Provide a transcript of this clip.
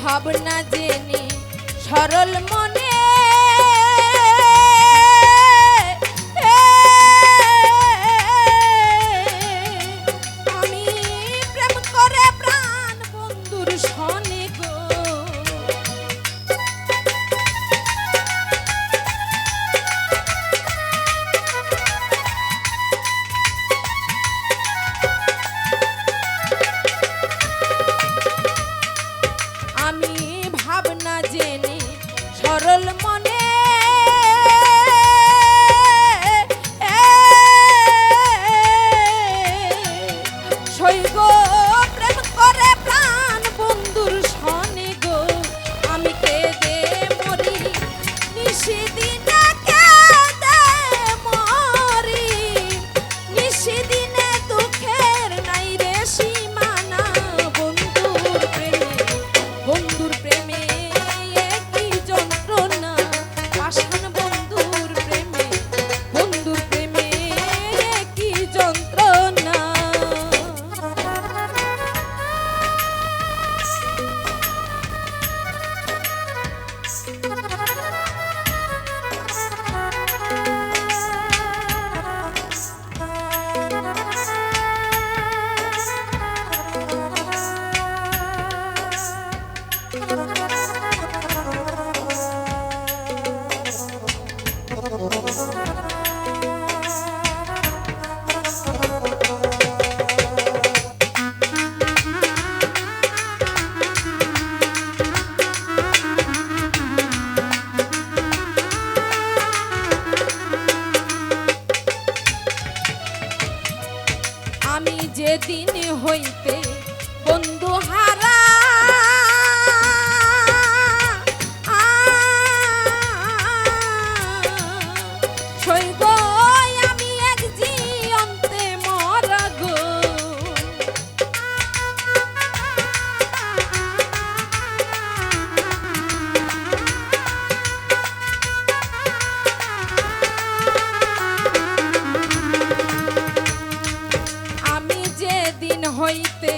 ভাবনা জেনে সরল মনে সরল মনে আমি যেদিন হইতে বন্ধু হারা সৈব সেদিন হইতে